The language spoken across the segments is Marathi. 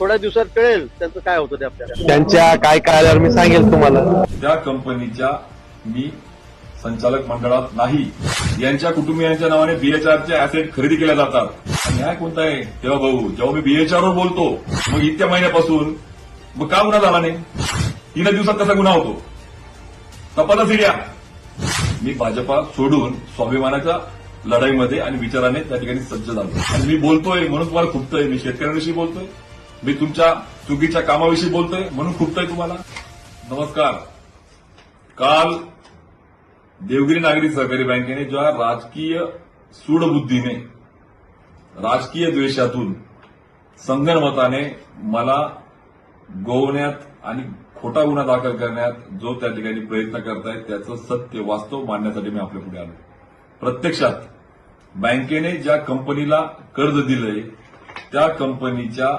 थोड्या दिवसात कळेल त्यांचं काय होतं ते आपल्याला. त्यांच्या काय कळाल्यावर मी सांगेल तुम्हाला. त्या कंपनीच्या मी संचालक मंडळात नाही यांच्या कुटुंबियांच्या नावाने बीएचआरचे अॅसेट खरेदी केल्या जातात. आणि न्याय कोणता आहे? तेव्हा भाऊ जेव्हा मी बीएचआरवर बोलतो मग इतक्या महिन्यापासून मग का गुन्हा झाला नाही? तीन दिवसात कसा गुन्हा होतो? तपासा सिड्या मी भाजपा सोडून स्वाभिमानाच्या लढाईमध्ये आणि विचाराने त्या ठिकाणी सज्ज झालो. आणि मी बोलतोय म्हणून तुम्हाला खुपतोय. मी शेतकऱ्यांविषयी बोलतोय. मी तुमच्या चुकीच्या कामाविषयी बोलतोय म्हणून खुपतोय तुम्हाला. नमस्कार. काल देवगिरी नागरी सहकारी बँकेने ज्या राजकीय सूडबुद्धीने राजकीय द्वेषातून संगणमताने मला गोवण्यात आणि खोटा गुन्हा दाखल करण्यात जो त्या ठिकाणी प्रयत्न करतायत त्याचं सत्य वास्तव मांडण्यासाठी मी आपल्या पुढे आलो प्रत्यक्षात बँकेने ज्या कंपनीला कर्ज दिलंय त्या कंपनीच्या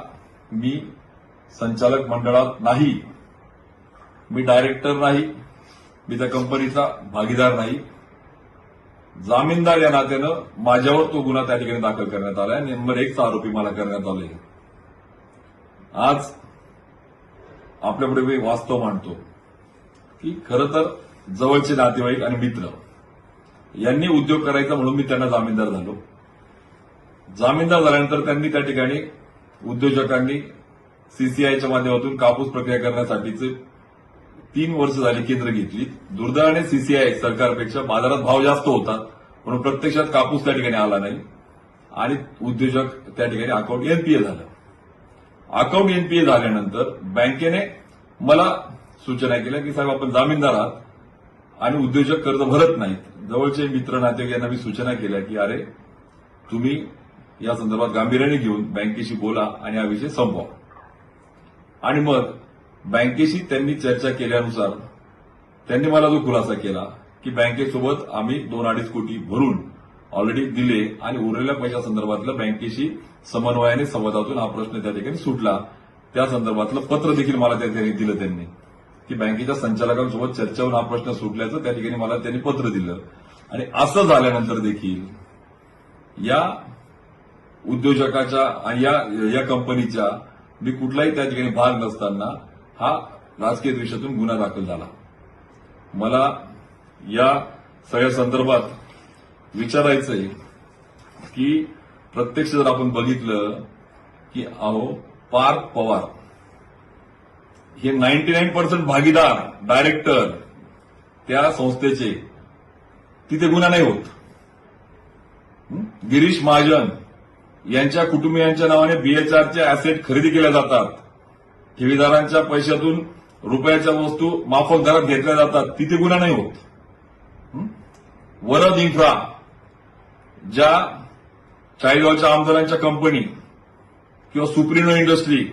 मी संचालक मंडळात नाही. मी डायरेक्टर नाही. मी त्या कंपनीचा भागीदार नाही. जामीनदार या नात्यानं माझ्यावर तो गुन्हा त्या ठिकाणी दाखल करण्यात आला आणि नंबर एकचा आरोपी मला करण्यात आले. आज आपल्यापुढे मी वास्तव मांडतो की खरं तर जवळचे नातेवाईक आणि मित्र यांनी उद्योग करायचा म्हणून मी त्यांना जामीनदार झालो. जामीनदार झाल्यानंतर त्यांनी त्या ठिकाणी उद्योजकांनी सीसीआयच्या माध्यमातून कापूस प्रक्रिया करण्यासाठीचे तीन वर्ष झाली केंद्र घेतली. दुर्दैवाने सीसीआय सरकारपेक्षा बाजारात भाव जास्त होता म्हणून प्रत्यक्षात कापूस त्या ठिकाणी आला नाही. आणि उद्योजक त्या ठिकाणी अकाउंट एनपीए झालं. अकाउंट एनपीए झाल्यानंतर बँकेने मला सूचना केल्या की साहेब आपण जामीनदार आहात आणि उद्योजक कर्ज भरत नाहीत. जवळचे मित्र नातेवाईक यांना मी सूचना केल्या की अरे तुम्ही या संदर्भात गांभीर्याने घेऊन बँकेशी बोला आणि हा विषय संपवा. आणि मग बँकेशी त्यांनी चर्चा केल्यानुसार त्यांनी मला जो खुलासा केला की बँकेसोबत आम्ही दोन अडीच कोटी भरून ऑलरेडी दिले आणि उरलेल्या पैशा संदर्भातलं बँकेशी समन्वयाने संवादातून हा प्रश्न त्या ठिकाणी सुटला. त्या संदर्भातलं पत्र देखील मला त्या ठिकाणी दिलं त्यांनी की बँकेच्या संचालकांसोबत चर्चा होऊन हा प्रश्न सुटल्याचं त्या ठिकाणी मला त्यांनी पत्र दिलं. आणि असं झाल्यानंतर देखील या उद्योजकाच्या आणि या या कंपनीच्या मी कुठलाही त्या ठिकाणी भाग नसताना हा राजकीय द्वेषातून गुन्हा दाखल झाला. मला या सगळ्या संदर्भात विचारायचंय की प्रत्यक्ष जर आपण बघितलं की अहो पार्थ पवार हे नाईन्टी नाईन पर्सेंट भागीदार डायरेक्टर त्या संस्थेचे. तिथे गुन्हा नाही होत. गिरीश महाजन यांच्या कुटुंबियांच्या नावाने बीएचआरचे अॅसेट खरेदी केल्या जातात. ठेवीदारांच्या पैशातून रुपयाच्या वस्तू माफक दरात घेतल्या जातात. तिथे गुन्हा नाही होत. वरद इन्फ्रा ज्या चाळीसगावच्या आमदारांच्या कंपनी किंवा सुप्रिनो इंडस्ट्री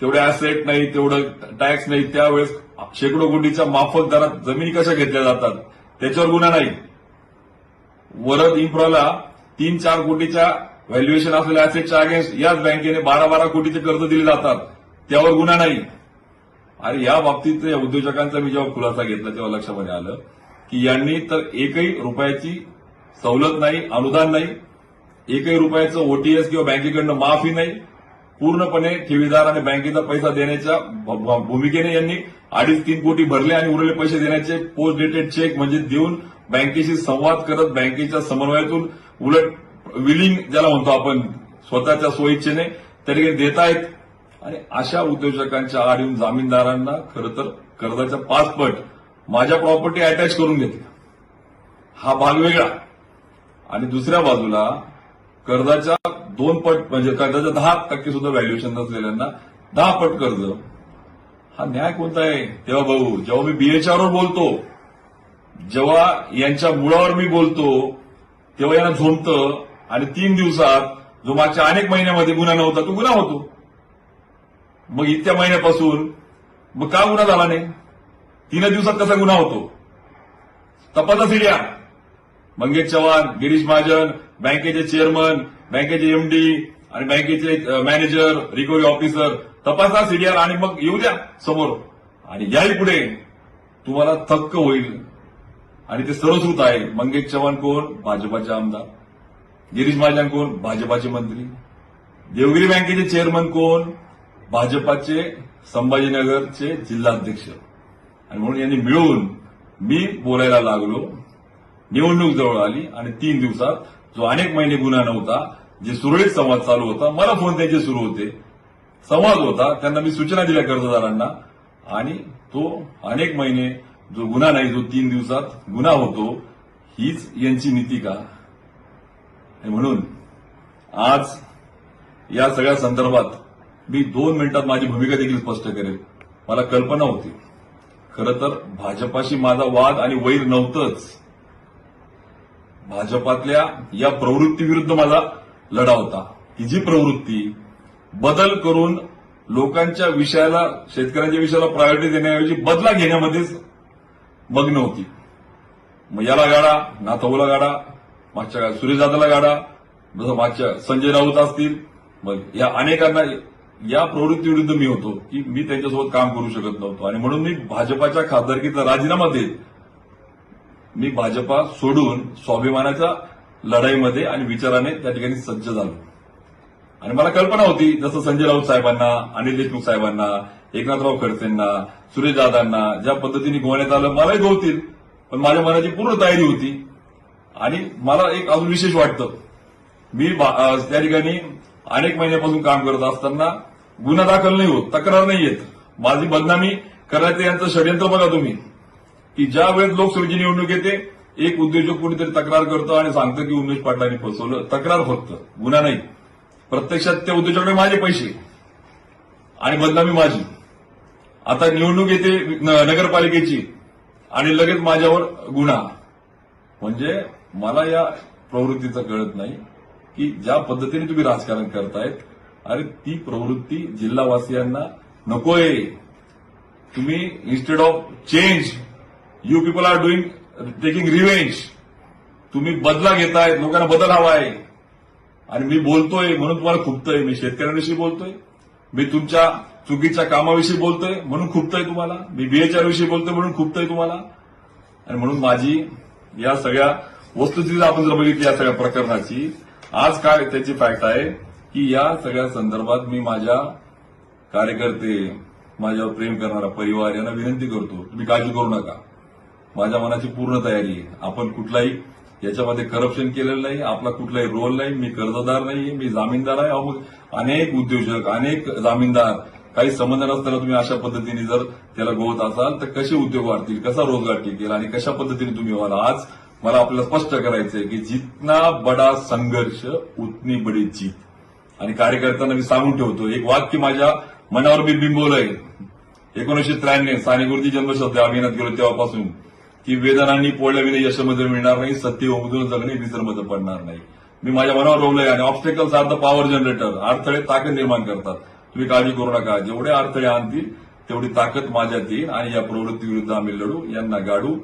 तेवढे अॅसेट नाही तेवढं टॅक्स नाही त्यावेळेस शेकडो कोटीच्या माफक दरात जमिनी कशा घेतल्या जातात? त्याच्यावर गुन्हा नाही. वरद इन्फ्राला तीन चार कोटीच्या व्हॅल्युएशन असलेल्या असेटच्या अगेन्स्ट याच बँकेने बारा बारा कोटीचे कर्ज दिले जातात. त्यावर गुन्हा नाही. आणि या बाबतीत या उद्योजकांचा मी जेव्हा खुलासा घेतला तेव्हा लक्षामध्ये आलं की यांनी तर एकही रुपयाची सवलत नाही अनुदान नाही एकही रुपयाचं ओटीएस किंवा बँकेकडनं माफी नाही. पूर्णपणे ठेवीदार आणि बँकेचा पैसा देण्याच्या भ- भूमिकेने यांनी अडीच तीन कोटी भरले आणि उरलेले पैसे देण्याचे पोस्ट डेटेड चेक म्हणजे देऊन बँकेशी संवाद करत बँकेच्या समन्वयातून उलट विलिंग ज्याला म्हणतो आपण स्वतःच्या सोयीच्छेने त्या ठिकाणी आणि अशा उद्योजकांच्या आड येऊन जामीनदारांना खरं तर कर्जाच्या पाच पट माझ्या प्रॉपर्टी अटॅच करून घेतल्या हा भाग वेगळा. आणि दुसऱ्या बाजूला कर्जाच्या दोन पट म्हणजे कर्जाच्या दहा टक्के सुद्धा व्हॅल्युएशन नसलेल्यांना दहा पट कर्ज. हा न्याय कोणता आहे? तेव्हा भाऊ जेव्हा मी बीएचआरवर बोलतो जेव्हा यांच्या मुळावर मी बोलतो तेव्हा यांना झोमतं आणि तीन दिवसात जो मागच्या अनेक महिन्यामध्ये गुन्हा नव्हता तो गुन्हा होतो. मग इतक्या महिन्यापासून मग का गुन्हा झाला नाही? तीन दिवसात कसा गुन्हा होतो? तपासा सिडिया मंगेश चव्हाण गिरीश महाजन बँकेचे चेअरमन बँकेचे एमडी आणि बँकेचे मॅनेजर रिकव्हरी ऑफिसर तपासा सीडीआर आणि मग येऊ द्या समोर. आणि याही पुढे तुम्हाला थक्क होईल. आणि ते सर्वश्रुत आहे. मंगेश चव्हाण कोण? भाजपाचे आमदार. गिरीश महाजन कोण? भाजपाचे मंत्री. देवगिरी बँकेचे चेअरमन कोण? भाजपाचे संभाजीनगरचे जिल्हाध्यक्ष. आणि म्हणून यांनी मिळून मी बोलायला लागलो. निवडणूक जवळ आली आणि तीन दिवसात जो अनेक महिने गुन्हा नव्हता जे सुरळीत संवाद चालू होता मला फोन त्यांचे सुरू होते. संवाद होता त्यांना मी सूचना दिल्या कर्जदारांना. आणि तो अनेक महिने जो गुन्हा नाही जो तीन दिवसात गुन्हा होतो हीच यांची नीती का? आणि म्हणून आज या सगळ्या संदर्भात मी दोन मिनिटात माझी भूमिका देखील स्पष्ट करेल मला कल्पना होती. खरं तर भाजपाशी माझा वाद आणि वैर नव्हतंच. भाजपातल्या या प्रवृत्तीविरुद्ध माझा लढा होता. ही जी प्रवृत्ती बदल करून लोकांच्या विषयाला शेतकऱ्यांच्या विषयाला प्रायोरिटी देण्याऐवजी बदला घेण्यामध्येच मग्न होती. मग याला गाडा नाथाऊला गाडा मागच्या काळात सुरेश दादाला गाडा जसं मागच्या संजय राऊत असतील मग या अनेकांना या प्रवृत्तीविरुद्ध मी होतो की मी त्यांच्यासोबत काम करू शकत नव्हतो. आणि म्हणून मी भाजपाच्या खासदारकीचा राजीनामा देत मी भाजपा सोडून स्वाभिमानाच्या लढाईमध्ये आणि विचाराने त्या ठिकाणी सज्ज झालो. आणि मला कल्पना होती जसं संजय राऊत साहेबांना अनिल देशमुख साहेबांना एकनाथराव खडसेंना सुरेश दादांना ज्या पद्धतीने गोवण्यात आलं मलाही गवतील पण माझ्या मनाची पूर्ण तयारी होती. आणि मला एक अजून विशेष वाटतं. मी त्या ठिकाणी अनेक महिन्यापासून काम करत असताना गुन्हा दाखल नाही होत तक्रार नाही येत. माझी बदनामी करायचं यांचं षडयंत्र बघा तुम्ही. की ज्या वेळेस लोकसभेची निवडणूक येते एक उद्योजक कुणीतरी तक्रार करतो आणि सांगतं की उमेश पाटलांनी फसवलं तक्रार फक्त गुन्हा नाही. प्रत्यक्षात त्या उद्योजकाकडे माझे पैसे आणि बदनामी माझी. आता निवडणूक येते न- नगरपालिकेची आणि लगेच माझ्यावर गुन्हा. म्हणजे मला या प्रवृत्तीचं कळत नाही की ज्या पद्धतीने तुम्ही राजकारण करतायत अरे ती प्रवृत्ती जिल्हावासियांना नकोय. तुम्ही instead of change you people are doing taking revenge तुम्ही बदला घेताय लोकांना बदल हवा आहे आणि मी बोलतोय म्हणून तुम्हाला खुपतोय. मी शेतकऱ्यांविषयी बोलतोय. मी तुमच्या चुकीच्या कामाविषयी बोलतोय म्हणून खुपतोय तुम्हाला. मी बीएचआर विषयी बोलतोय म्हणून खुपतोय तुम्हाला. आणि म्हणून माझी या सगळ्या वस्तुस्थिती आपण जर बघितली या सगळ्या प्रकरणाची आज काय त्याची फॅक्ट आहे की या सगळ्या संदर्भात मी माझ्या कार्यकर्ते माझ्यावर प्रेम करणारा परिवार यांना विनंती करतो तुम्ही काळजी करू नका. माझ्या मनाची पूर्ण तयारी आहे. आपण कुठलाही याच्यामध्ये करप्शन केलेलं नाही आपला कुठलाही रोल नाही मी कर्जदार नाहीये मी जामीनदार आहे. मग अनेक उद्योजक अनेक जामीनदार काही संबंध नसताना तुम्ही अशा पद्धतीने जर त्याला गोवत असाल तर कसे उद्योग वाढतील कसा रोजगार टिकेल आणि कशा पद्धतीने तुम्ही व्हाल? आज मला आपल्याला स्पष्ट करायचंय की जितना बडा संघर्ष उतनी बडी जीत. आणि कार्यकर्त्यांना मी सांगून ठेवतो एक वाक्य माझ्या मनावर मी बिंबवलंय. एकोणीशे त्र्याण्णव सानेगुरुजी जन्मशब्द अभियानात गेलो तेव्हापासून की वेदनांनी पोळल्याविना यशमध्ये मिळणार नाही सत्य उमदून जगणे विसरमध्ये पडणार नाही. मी माझ्या मनावर रोवलंय आणि obstacles are the power generator अडथळे ताकद निर्माण करतात. तुम्ही काळजी करू नका जेवढे अडथळे आणतील तेवढी ताकद माझ्यात येईल आणि या प्रवृत्तीविरुद्ध आम्ही लढू यांना गाडू.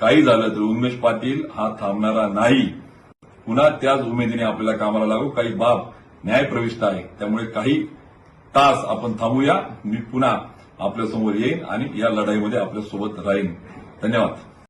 काही झालं तर उन्मेष पाटील हा थांबणारा नाही. पुन्हा त्याच उमेदीने आपल्याला कामाला लागू. काही बाब न्यायप्रविष्ट आहे. त्यामुळे काही तास आपण थांबूया. मी पुन्हा आपल्यासमोर येईन आणि या लढाईमध्ये आपल्यासोबत राहीन. धन्यवाद.